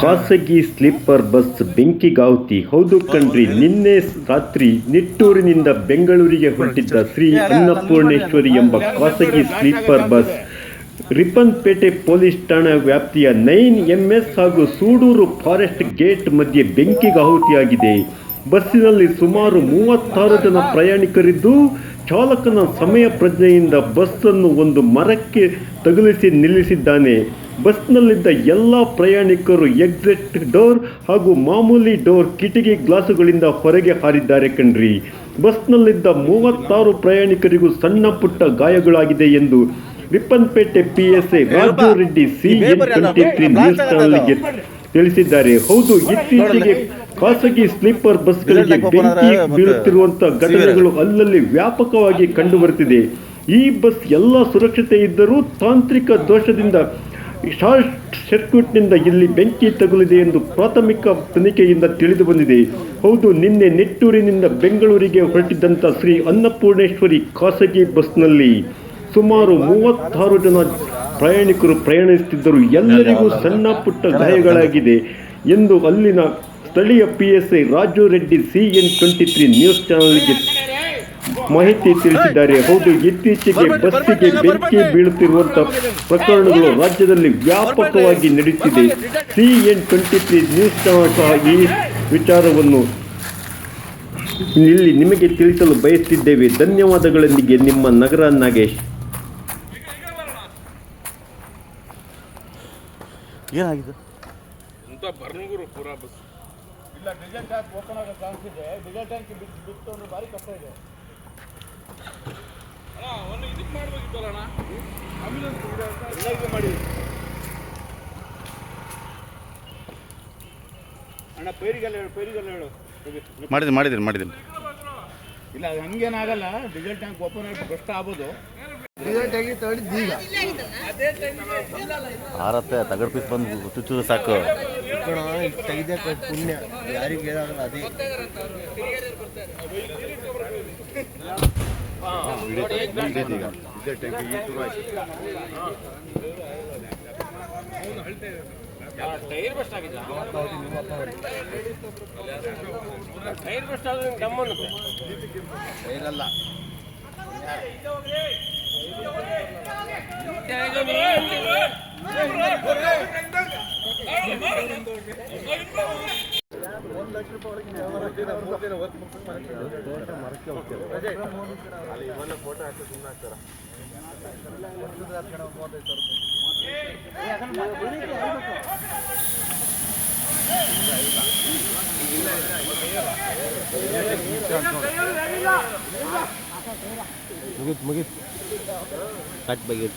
ಖಾಸಗಿ sleeper bus ಬೆಂಕಿಗಾಹುತಿ. ಹೌದು ಕಣ್ರಿ, ನಿನ್ನೆ ರಾತ್ರಿ ನಿಟ್ಟೂರಿನಿಂದ ಬೆಂಗಳೂರಿಗೆ ಹೊರಟಿದ್ದ ಶ್ರೀ ಅನ್ನಪೂರ್ಣೇಶ್ವರಿ ಎಂಬ ಖಾಸಗಿ ಸ್ಲೀಪರ್ ಬಸ್. ರಿಪ್ಪನ್ಪೇಟೆ ಪೊಲೀಸ್ ಠಾಣಾ ವ್ಯಾಪ್ತಿಯ ನೈನ್ ಎಂಎಸ್ ಹಾಗೂ ಸೂಡೂರು ಫಾರೆಸ್ಟ್ ಗೇಟ್ ಮಧ್ಯೆ ಬೆಂಕಿಗಾಹುತಿಯಾಗಿದೆ. ಬಸ್ಸಿನಲ್ಲಿ ಸುಮಾರು ಮೂವತ್ತಾರು ಜನ ಪ್ರಯಾಣಿಕರಿದ್ದು, ಚಾಲಕನ ಸಮಯ ಪ್ರಜ್ಞೆಯಿಂದ ಬಸ್ಸನ್ನು ಒಂದು ಮರಕ್ಕೆ ತಗುಲಿಸಿ ನಿಲ್ಲಿಸಿದ್ದಾನೆ. ಬಸ್ನಲ್ಲಿದ್ದ ಎಲ್ಲ ಪ್ರಯಾಣಿಕರು ಎಕ್ಸಿಟ್ ಡೋರ್ ಹಾಗೂ ಮಾಮೂಲಿ ಡೋರ್ ಕಿಟಕಿ ಗ್ಲಾಸುಗಳಿಂದ ಹೊರಗೆ ಹಾರಿದ್ದಾರೆ ಕಣ್ರಿ. ಬಸ್ನಲ್ಲಿದ್ದ ಮೂವತ್ತಾರು ಪ್ರಯಾಣಿಕರಿಗೂ ಸಣ್ಣ ಪುಟ್ಟ ಗಾಯಗಳಾಗಿದೆ ಎಂದು Ripponpet A Raju Reddy C N twenty three news ಚಾನಲ್ಗೆ ತಿಳಿಸಿದ್ದಾರೆ. ಹೌದು ಇತ್ತೀಚೆಗೆ ಖಾಸಗಿ ಸ್ಲೀಪರ್ ಬಸ್ಗಳಿಗೆ ಬೆಂಕಿ ಬೀಳುತ್ತಿರುವಂತಹ ಘಟನೆಗಳು ಅಲ್ಲಲ್ಲಿ ವ್ಯಾಪಕವಾಗಿ ಕಂಡುಬರುತ್ತಿದೆ ಈ ಬಸ್ ಎಲ್ಲ ಸುರಕ್ಷತೆ ಇದ್ದರೂ ತಾಂತ್ರಿಕ ದೋಷದಿಂದ ಶಾರ್ಟ್ ಸರ್ಕ್ಯೂಟ್ನಿಂದ ಇಲ್ಲಿ ಬೆಂಕಿ ತಗುಲಿದೆ ಎಂದು ಪ್ರಾಥಮಿಕ ತನಿಖೆಯಿಂದ ತಿಳಿದು ಬಂದಿದೆ. ಹೌದು, ನಿನ್ನೆ ನೆಟ್ಟೂರಿನಿಂದ ಬೆಂಗಳೂರಿಗೆ ಹೊರಟಿದ್ದಂಥ ಶ್ರೀ ಅನ್ನಪೂರ್ಣೇಶ್ವರಿ ಖಾಸಗಿ ಬಸ್ನಲ್ಲಿ ಸುಮಾರು ಮೂವತ್ತಾರು ಜನ ಪ್ರಯಾಣಿಕರು ಪ್ರಯಾಣಿಸುತ್ತಿದ್ದರು. ಎಲ್ಲರಿಗೂ ಸಣ್ಣ ಪುಟ್ಟ ಗಾಯಗಳಾಗಿದೆ ಎಂದು ಅಲ್ಲಿನ ಸ್ಥಳೀಯ P S I Raju Reddy C N twenty three news ಚಾನಲ್ಗೆ ಮಾಹಿತಿ ತಿಳಿಸಿದ್ದಾರೆ. ಹೌದು ಇತ್ತೀಚೆಗೆ ಬಸ್ಸಿಗೆ ಬೆಂಕಿ ಬೀಳುತ್ತಿರುವಂತಹ ಪ್ರಕರಣಗಳು ರಾಜ್ಯದಲ್ಲಿ ವ್ಯಾಪಕವಾಗಿ ನಡೆಯುತ್ತಿದೆ. C N twenty three news channel ಸಹ ಈ ವಿಚಾರವನ್ನು ಇಲ್ಲಿ ನಿಮಗೆ ತಿಳಿಸಲು ಬಯಸುತ್ತಿದ್ದೇವೆ. ಧನ್ಯವಾದಗಳೊಂದಿಗೆ ನಿಮ್ಮ ನಗರ ನಾಗೇಶ್. ಏನಾಗಿದೆ? ಇಲ್ಲ ಡಿಸೆಲ್ ಟ್ಯಾಂಕ್ ಓಪನ್ ಆಗೋ ಚಾನ್ಸ್ ಇದೆ. ಡಿಸೆಲ್ ಟ್ಯಾಂಕ್ ಬಿಟ್ಟು ಬಿಟ್ಟು ಒಂದು ಭಾರಿ ಕಷ್ಟ ಇದೆ. ಮಾಡಿದ್ದೀನಿ ಮಾಡಿದ್ದೀನಿ ಮಾಡಿದ್ದೀನಿ. ಇಲ್ಲ ಅದು ಹಂಗೇನಾಗಲ್ಲ. ಡೀಸೆಲ್ ಟ್ಯಾಂಕ್ ಓಪನ್ ಆಗಿ ಕಷ್ಟ ಆಗ್ಬೋದು. ಆರತ್ತೆ ತಗಡ್ ಪೀಸ್ ಬಂದು ಚುಚ್ಚು ಸಾಕು. ತೆಗೆದ ಪುಣ್ಯ. ಯಾರಿಗೆ ಅದೇ. ಟೈರ್ ಬೆಸ್ಟ್ ಆಗಿದೆ ಟೈರ್ ಬೆಸ್ಟ್ ಆದ್ರೆ ಗಮ್ಮನ್ನುತ್ತೆ ಇರಲ್ಲ ಮುಗೀತು ಮುಗೀತು. ಕಟ್ ಬಗೆ